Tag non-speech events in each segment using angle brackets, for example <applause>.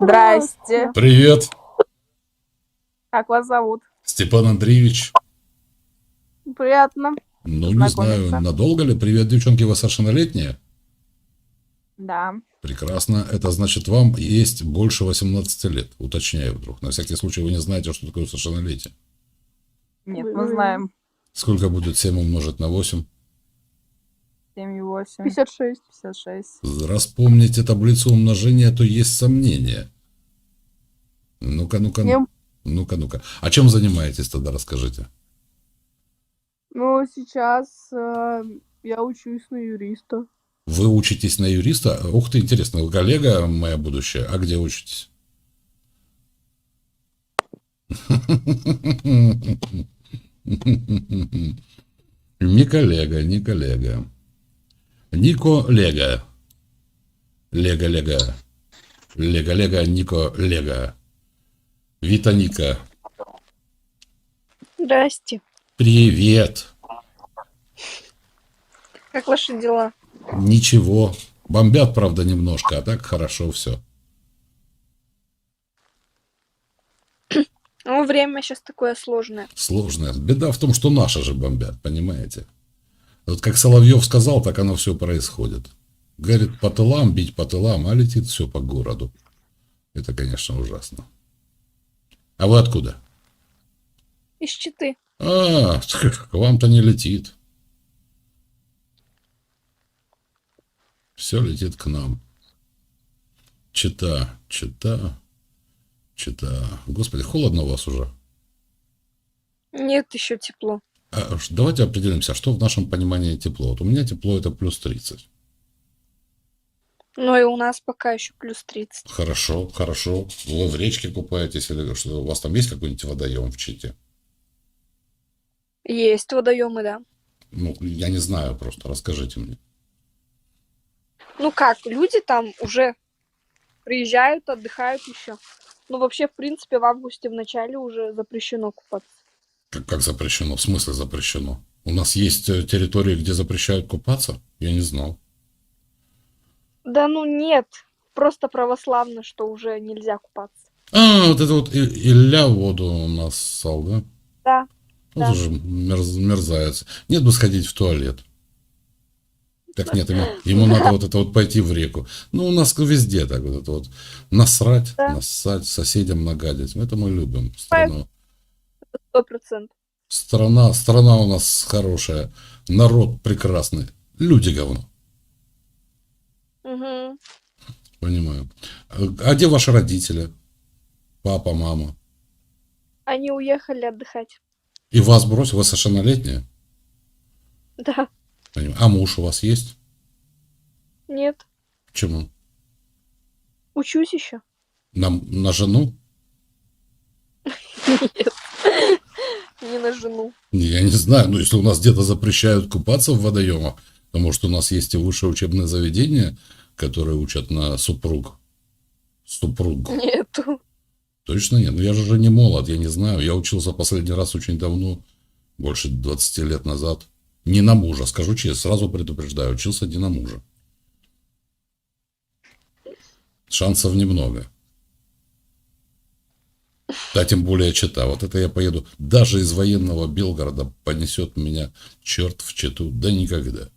Здрасте. Привет, Как вас зовут? Степан Андреевич. Приятно. Ну, не знаю, надолго ли? Привет, девчонки, вы совершеннолетние? Да. Прекрасно. Это значит, вам есть больше 18 лет. Уточняю вдруг. На всякий случай вы не знаете, что такое совершеннолетие. Нет, мы знаем. Сколько будет 7 умножить на 8? 7 и 8. 56. 56. Раз помните таблицу умножения, то есть сомнения. Ну-ка, ну-ка, Кем? ну-ка, ну-ка. А чем занимаетесь тогда, расскажите? Ну, сейчас э, я учусь на юриста. Вы учитесь на юриста? Ух ты, интересно, вы коллега моя будущая. А где учитесь? <laughs> Не коллега, не коллега. Нико Лего. Лего Лего. Лего Лего, Нико Лего. Вита Ника. Здрасте. Привет. Как ваши дела? Ничего. Бомбят, правда, немножко, а так хорошо все. Ну, время сейчас такое сложное. Сложная. Беда в том, что наши же бомбят, понимаете? Вот как Соловьев сказал, так оно все происходит. Говорит, по тылам, бить по тылам, а летит все по городу. Это, конечно, ужасно. А вы откуда? Из Читы. А, к <laughs> вам-то не летит. Все летит к нам. Чита, чита, чита. Господи, холодно у вас уже. Нет, еще тепло. Ш- давайте определимся, что в нашем понимании тепло. Вот у меня тепло это плюс 30. Но и у нас пока еще плюс 30. Хорошо, хорошо. Вы в речке купаетесь или что? У вас там есть какой-нибудь водоем в Чите? Есть водоемы, да. Ну, я не знаю просто, расскажите мне. Ну как, люди там уже приезжают, отдыхают еще. Ну, вообще, в принципе, в августе в начале уже запрещено купаться. Как, как запрещено? В смысле запрещено? У нас есть э, территории, где запрещают купаться? Я не знал. Да ну нет, просто православно, что уже нельзя купаться. А, вот это вот И- Илья воду у нас ссал, да? Да, Вот да. уже мерз- мерзавец. Нет бы сходить в туалет. Так нет, ему, ему надо вот это вот пойти в реку. Ну, у нас везде так вот это вот. Насрать, Да. нассать, соседям нагадить. Это мы любим страну. Сто процентов. Страна, страна у нас хорошая. Народ прекрасный. Люди говно. Угу. Понимаю. А где ваши родители? Папа, мама? Они уехали отдыхать. И вас бросил? Вы совершеннолетняя? Да, Понимаю. А муж у вас есть? нет, Почему? учусь еще. На, на жену? <laughs> Нет, не на жену. Я не знаю, но если у нас где-то запрещают купаться в водоемах, то может у нас есть и высшее учебное заведение, которое учат на супруг. Супруг. Нету. Точно нет. Ну я же не молод, я не знаю. Я учился последний раз очень давно, больше 20 лет назад. Не на мужа, скажу честно, сразу предупреждаю, учился не на мужа. Шансов немного. Да, тем более чита. Вот это я поеду. Даже из военного Белгорода понесет меня черт в читу. Да никогда.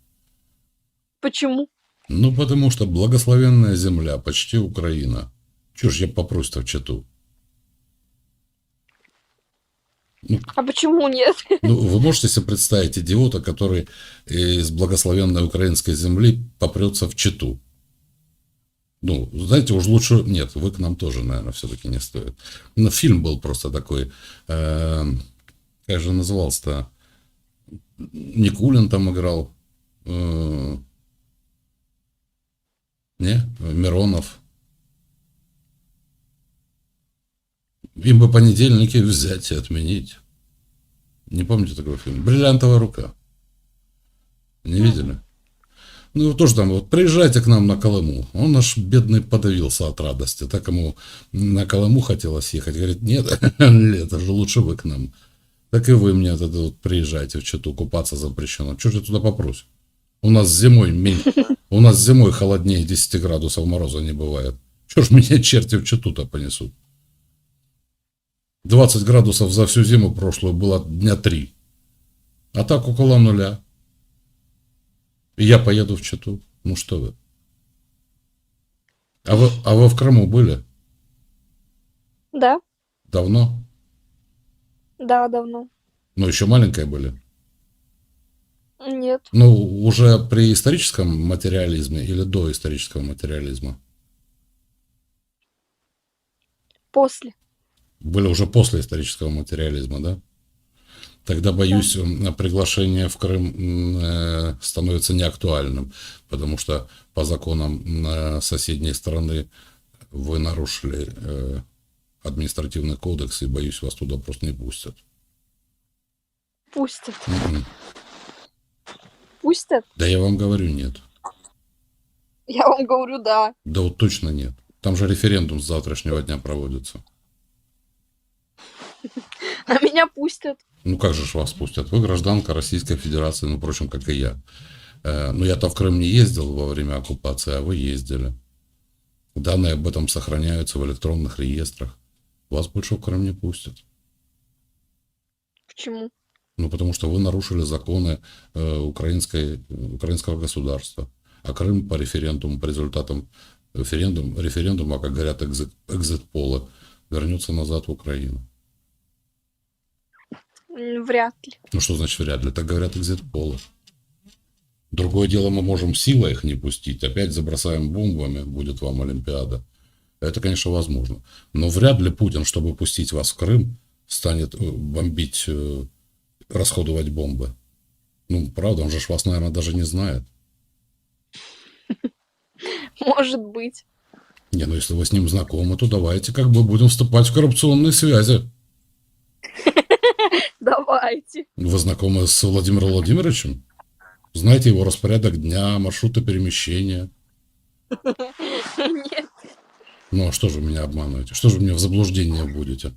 Почему? Ну, потому что благословенная земля, почти Украина. Чего ж я попрусь-то в читу? А почему нет? <laughs> Ну, вы можете себе представить идиота, который из благословенной украинской земли попрется в Читу? Ну, знаете, уж лучше... Нет, вы к нам тоже, наверное, все-таки не стоит. Но фильм был просто такой... э, как же назывался-то? Никулин там играл. э, не? Миронов. Им бы понедельники взять и отменить. Не помните такой фильм? Бриллиантовая рука. Не видели? Ну, тоже там, вот, приезжайте к нам на Колыму. Он наш бедный подавился от радости. Так ему на Колыму хотелось ехать. Говорит, нет, <laughs> это же лучше вы к нам. Так и вы мне тогда вот приезжайте в Читу, купаться запрещено. Чего же я туда попрусь? У нас зимой, мен- у нас зимой холоднее 10 градусов мороза не бывает. Что ж меня черти в Читу-то понесут? 20 градусов за всю зиму прошлую было дня три. А так около нуля. Я поеду в Читу. Ну что вы. А вы, а вы в Крыму были? Да, Давно? да, давно. Ну, еще маленькие были. Нет, Ну, уже при историческом материализме или до исторического материализма? после. Были уже после исторического материализма, да? Тогда, боюсь, м, приглашение в Крым э, становится неактуальным, потому что по законам э, соседней страны вы нарушили э, административный кодекс, и, боюсь, вас туда просто не пустят. Пустят. Мгм. Пустят? Да я вам говорю, нет. Я вам говорю, да. Да вот точно нет. Там же референдум с завтрашнего дня проводится. <laughs> А меня пустят. Ну как же ж вас пустят? Вы гражданка Российской Федерации, ну, впрочем, как и я. Э, Ну, я-то в Крым не ездил во время оккупации, а вы ездили. Данные об этом сохраняются в электронных реестрах. Вас больше в Крым не пустят. Почему? Ну, потому что вы нарушили законы э, украинской, украинского государства. А Крым по референдуму, по результатам референдум, референдума, как говорят экзит, экзит-пола, вернется назад в Украину. Вряд ли. Ну что значит вряд ли? Так говорят экзит-полы. Другое дело, мы можем силой их не пустить. Опять забросаем бомбами, будет вам Олимпиада. Это, конечно, возможно. Но вряд ли Путин, чтобы пустить вас в Крым, станет э, бомбить, э, расходовать бомбы. Ну, правда, он же вас, наверное, даже не знает. Может быть. Не, ну если вы с ним знакомы, то давайте как бы будем вступать в коррупционные связи. Давайте. Вы знакомы с Владимиром Владимировичем? Знаете его распорядок дня, маршруты перемещения? Нет. Ну, а что же меня обманываете? Что же вы меня в заблуждение будете?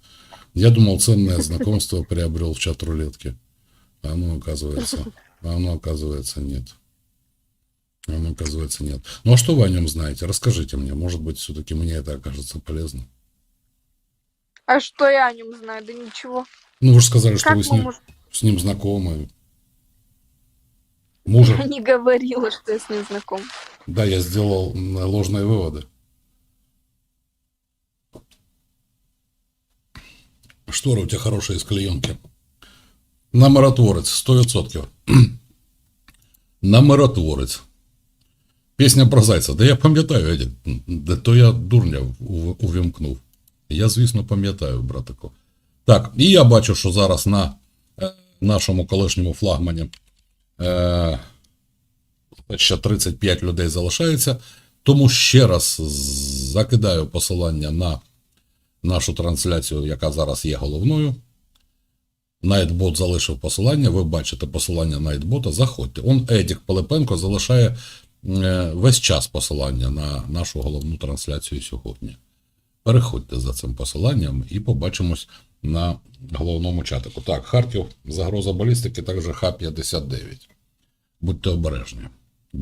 Я думал, ценное знакомство приобрел в чат рулетки. А оно, оказывается, а оно, оказывается, нет. А Оно, оказывается, нет. Ну, а что вы о нем знаете? Расскажите мне. Может быть, все-таки мне это окажется полезно. А что я о нем знаю? Да ничего. Ну, вы же сказали, что Как вы с мы ним, можем... с ним знакомы. Мужа. Я не говорила, что я с ним знаком. Да, я сделал м, ложные выводы. Шторы у тебя хорошие из клеенки. На миротворець, 100%. <clears throat> На миротворець. Пісня про зайця. Да я пам'ятаю, Едік. Да то я дурня ув- увімкнув. Я, звісно, пам'ятаю, братику. Так, і я бачу, що зараз на е, нашому колишньому флагмані е, ще 35 людей залишається. Тому ще раз закидаю посилання на нашу трансляцію, яка зараз є головною. Найтбот залишив посилання. Ви бачите посилання Найтбота. Заходьте. Он Едік Пилипенко залишає е, весь час посилання на нашу головну трансляцію сьогодні. Переходьте за цим посиланням і побачимось на головному чатику. Так, Харків, загроза балістики, також Х-59. Будьте обережні.